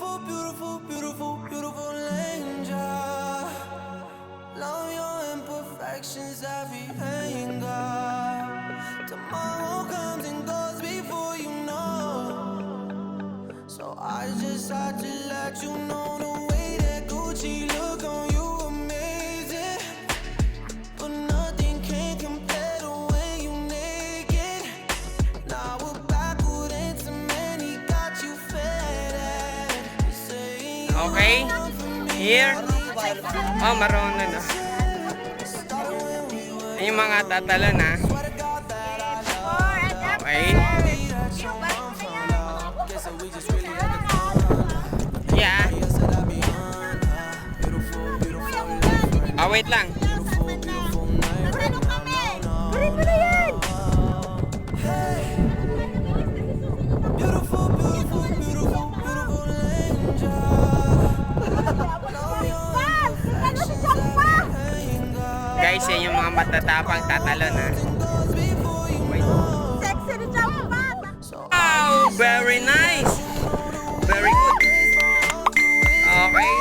Beautiful, beautiful, beautiful, beautiful angel. Love your imperfections, every anger. Tomorrow comes and goes before you know. So I just had to let you know the way that Gucci look on you Okay? Here. Oh, marunong na. Ayun yung mga tatalon ha. Okay. Yeah. Ah, wait lang. Guys, yan yung mga matatapang tatalon ha. Wow, very nice. Very good. Okay.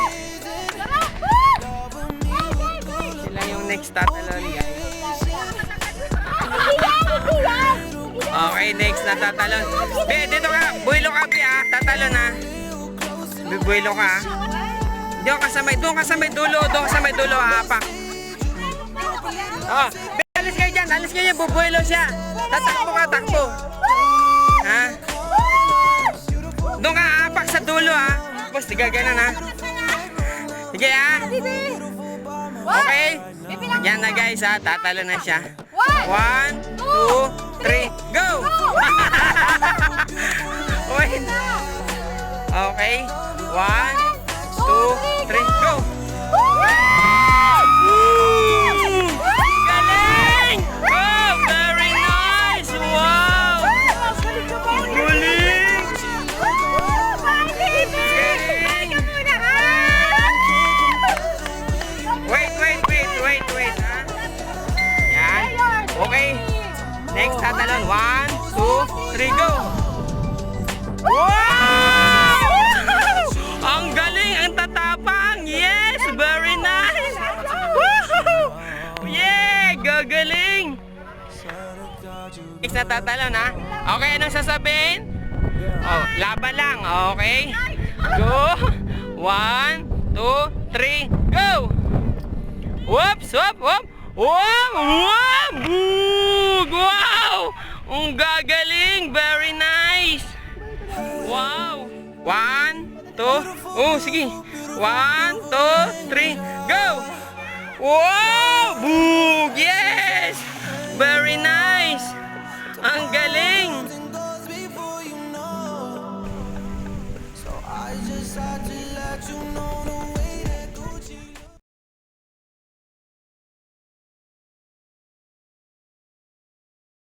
Sila yung next tatalon guys. Okay, next na tatalon. Be, dito ka. Buwilo ka, Be, ah. Tatalon, ha. Be, buwilo ka, ah. Doon ka sa may, doon ka sa may dulo, doon ka sa may dulo, apak. Oh, alis kayo dyan, alis kayo dyan, bubuwilo siya. Tatakbo ka, takbo. Ha? Doon ka, apak sa dulo, ha. Tapos, tiga ganun, ha. Sige, ha. Okay? Yan na, guys, ha. Tatalo na siya. One, two, three, go! Wait. Okay. One, two, three, go! Wait, wait, ha? Yan. Okay. Next, tatalon. One, two, three, go! Wow! Ang galing! Ang tatapang! Yes! Very nice! Woohoo! Yeah! Gagaling! Next na tatalon, ha? Okay, anong sasabihin? Oh, laban lang. Okay? Go! One, two, three, go! Whoops, whoop, whoop. Wow! Wow! Wow! Ang gagaling! Very nice! Wow! One, two, oh, sige! One, two, three, go! Wow! Boog! Yes! Very nice! Ang galing! So I just had to let you know